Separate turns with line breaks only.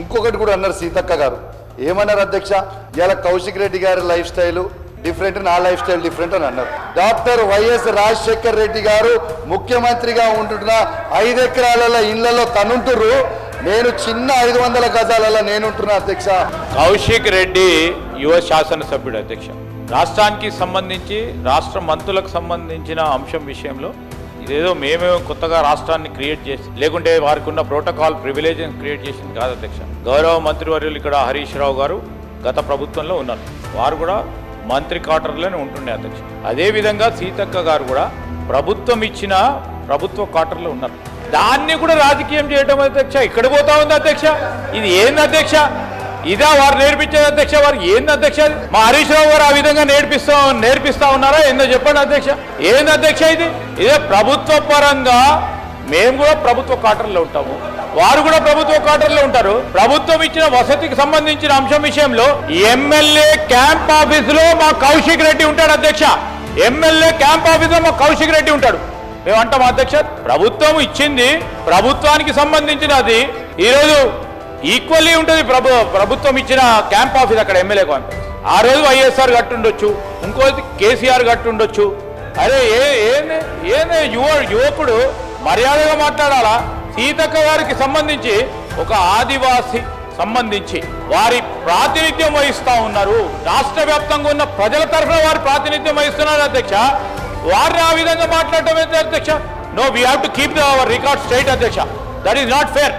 ఇంకొకటి కూడా అన్నారు సీతక్క గారు. ఏమన్నారు అధ్యక్ష? ఇవాళ కౌశిక్ రెడ్డి గారి లైఫ్ స్టైల్ డిఫరెంట్ నా లైఫ్ స్టైల్ డిఫరెంట్ అని అన్నారు. డాక్టర్ వైఎస్ రాజశేఖర్ రెడ్డి గారు ముఖ్యమంత్రిగా ఉంటున్న ఐదు ఎకరాల ఇళ్ళలో తనుంటురు నేను చిన్న ఐదు వందల గజాలలో నేనుంటున్నా అధ్యక్ష.
కౌశిక్ రెడ్డి యువ శాసనసభ్యుడు అధ్యక్ష. రాష్ట్రానికి సంబంధించి రాష్ట్ర మంత్రులకు సంబంధించిన అంశం విషయంలో ఇదేదో మేమే కొత్తగా రాష్ట్రాన్ని క్రియేట్ చేసి లేకుంటే వారికి ఉన్న ప్రోటోకాల్ ప్రివిలేజ్ క్రియేట్ చేసింది కాదు అధ్యక్ష. గౌరవ మంత్రివర్యులు ఇక్కడ హరీష్ రావు గారు గత ప్రభుత్వంలో ఉన్నారు. వారు కూడా మంత్రి క్వార్టర్లోనే ఉంటుండే అధ్యక్ష. అదేవిధంగా సీతక్క గారు కూడా ప్రభుత్వం ఇచ్చిన ప్రభుత్వ క్వార్టర్లో ఉన్నారు. దాన్ని కూడా రాజకీయం చేయడం అధ్యక్ష. ఇక్కడ పోతా ఉంది అధ్యక్ష. ఇది ఏంది అధ్యక్ష? ఇదా వారు నేర్పించేది అధ్యక్ష వారు. ఏంది అధ్యక్ష మా హరీష్ రావు గారు ఆ విధంగా నేర్పిస్తా నేర్పిస్తా ఉన్నారా? ఏందో చెప్పండి అధ్యక్ష. ఏంది అధ్యక్ష ఇది? ఇదే ప్రభుత్వ పరంగా మేము కూడా ప్రభుత్వ క్వార్టర్లో ఉంటాము. వారు కూడా ప్రభుత్వ క్వార్టర్లో ఉంటారు. ప్రభుత్వం ఇచ్చిన వసతికి సంబంధించిన అంశం విషయంలో ఎమ్మెల్యే క్యాంప్ ఆఫీస్లో మా కౌశిక్ రెడ్డి ఉంటాడు అధ్యక్ష. ఎమ్మెల్యే క్యాంప్ ఆఫీస్లో మా కౌశిక్ రెడ్డి ఉంటాడు. మేమంటాం అధ్యక్ష ప్రభుత్వం ఇచ్చింది ప్రభుత్వానికి సంబంధించినది. ఈరోజు ఈక్వల్లీ ఉంటుంది ప్రభు ప్రభుత్వం ఇచ్చిన క్యాంప్ ఆఫీస్ అక్కడ ఎమ్మెల్యే క్యాంప్ ఆ రోజు వైఎస్ఆర్ కట్టుండొచ్చు ఇంకోటి కేసీఆర్ కట్టుండొచ్చు. అరే ఏ ఏంది ఏంది యువ యువకుడు మర్యాదగా మాట్లాడాలా? సీతక్క గారికి సంబంధించి ఒక ఆదివాసి సంబంధించి వారి ప్రాతినిధ్యం వహిస్తూ ఉన్నారు. రాష్ట్ర వ్యాప్తంగా ఉన్న ప్రజల తరఫున వారి ప్రాతినిధ్యం వహిస్తున్నారు అధ్యక్ష. వారిని ఆ విధంగా మాట్లాడటం ఏంటి అధ్యక్ష? No we have to keep our record straight అధ్యక్ష. That is not fair